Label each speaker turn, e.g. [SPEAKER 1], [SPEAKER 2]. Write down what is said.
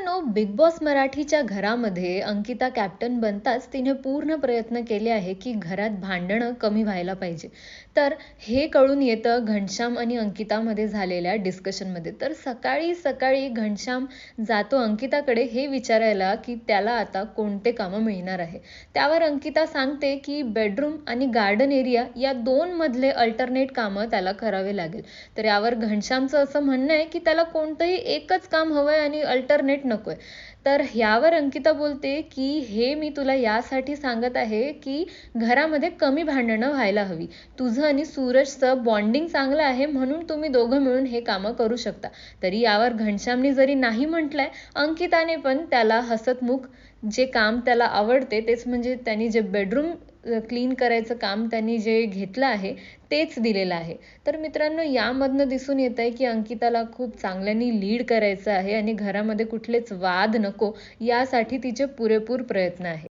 [SPEAKER 1] मित्रांनो big boss मराठीच्या घरामध्ये अंकिता कॅप्टन बनताच तिने पूर्ण प्रयत्न केले आहे की घरात भांडणं कमी व्हायला पाहिजे. तर हे कळून येतं घनश्याम आणि अंकितामध्ये झालेल्या डिस्कशनमध्ये तर सकाळी सकाळी घनश्याम जातो अंकिताकडे हे विचारायला की त्याला आता कोणते कामं मिळणार आहे. त्यावर अंकिता सांगते की बेडरूम आणि गार्डन एरिया या दोन मधले अल्टरनेट कामं त्याला करावे लागेल. तर यावर घनश्यामचं असं म्हणणं आहे की त्याला कोणतंही एकच काम हवंय आणि अल्टरनेट नकोय. तर ह्यावर अंकिता बोलते की हे मी तुला यासाठी सांगत आहे की घरामध्ये कमी भांडणं व्हायला हवी. तुझं आणि सूरजचं बॉन्डिंग चांगलं आहे म्हणून तुम्ही दोघं मिळून हे कामं करू शकता. तरी यावर घनश्यामने जरी नाही म्हटलंय अंकिताने पण त्याला हसतमुख जे काम त्याला आवडते तेच म्हणजे त्यांनी जे बेडरूम क्लीन करायचं काम त्यांनी जे घेतलं आहे तेच दिलेलं आहे. तर मित्रांनो यामधनं दिसून येत आहे की अंकिताला खूप चांगल्यानी लीड करायचं आहे आणि घरामध्ये कुठलेच वाद नको यासाठी तिचे पुरेपूर प्रयत्न आहे